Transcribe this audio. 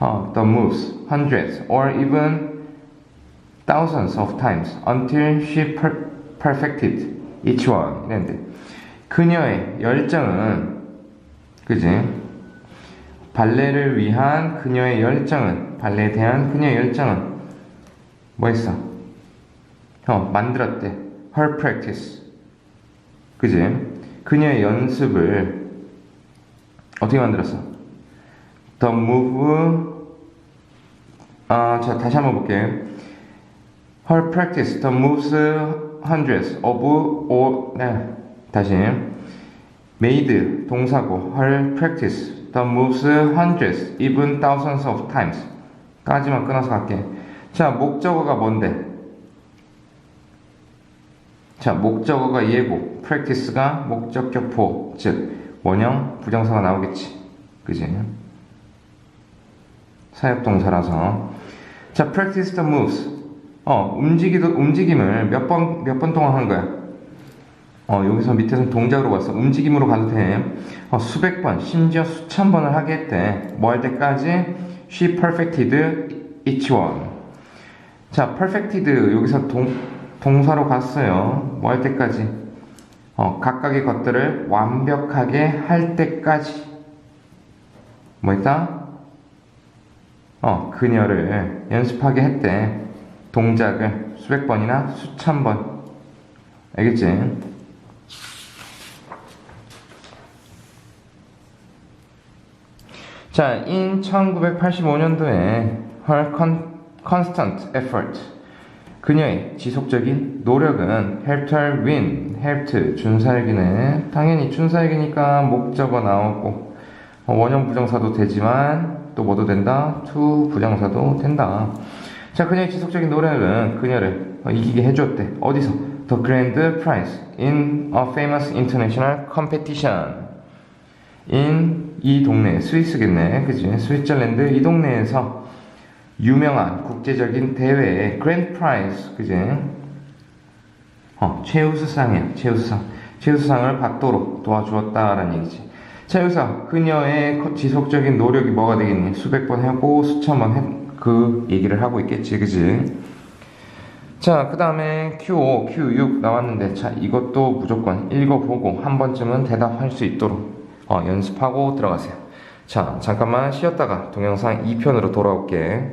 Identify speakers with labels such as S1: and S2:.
S1: 어, the moves hundreds or even thousands of times until she per- perfected each one. 이랬는데 그녀의 열정은 그지? 발레를 위한 그녀의 열정은 발레에 대한 그녀의 열정은 뭐 했어? 어, 만들었대. Her practice. 그지? 그녀의 연습을 어떻게 만들었어? The move 아, 자 다시 한번 볼게요. Her practice the moves hundreds of or 네 다시 made 동사고 her practice the moves hundreds even thousands of times 까지만 끊어서 갈게. 자 목적어가 뭔데? 자 목적어가 얘고 practice가 목적격포 즉 원형 부정사가 나오겠지. 그지? 사역동사라서 자 practice the moves. 어 움직이도 움직임을 몇 번 몇 번 동안 한 거야? 어 여기서 밑에서 동작으로 봤어. 움직임으로 가도 돼. 어, 수백 번 심지어 수천 번을 하게 했대 뭐 할 때까지? She perfected each one. 자 perfected 여기서 동 동사로 갔어요. 뭐 할 때까지? 어 각각의 것들을 완벽하게 할 때까지. 뭐 했다 어, 그녀를 연습하게 했대. 동작을 수백 번이나 수천 번. 알겠지? 자, in 1985년도에 her con, constant effort 그녀의 지속적인 노력은 helped her win, helped 준사역이네. 당연히 준사역이니까 목적어 나오고 어, 원형 부정사도 되지만 또 뭐도 된다? to 부정사도 된다. 자, 그녀의 지속적인 노력은 그녀를 어, 이기게 해주었대. 어디서? The Grand Prize in a famous international competition. in 이 동네, 스위스겠네. 그지? 스위tzerland 이 동네에서 유명한 국제적인 대회의 Grand Prize. 그지? 어, 최우수상이야. 최우수상. 최우수상을 받도록 도와주었다라는 얘기지. 자, 여기서 그녀의 거- 지속적인 노력이 뭐가 되겠니? 수백 번 하고 수천 번 해, 그 얘기를 하고 있겠지, 그지? 자, 그 다음에 Q5, Q6 나왔는데, 자, 이것도 무조건 읽어보고 한 번쯤은 대답할 수 있도록 어, 연습하고 들어가세요. 자, 잠깐만 쉬었다가 동영상 2편으로 돌아올게.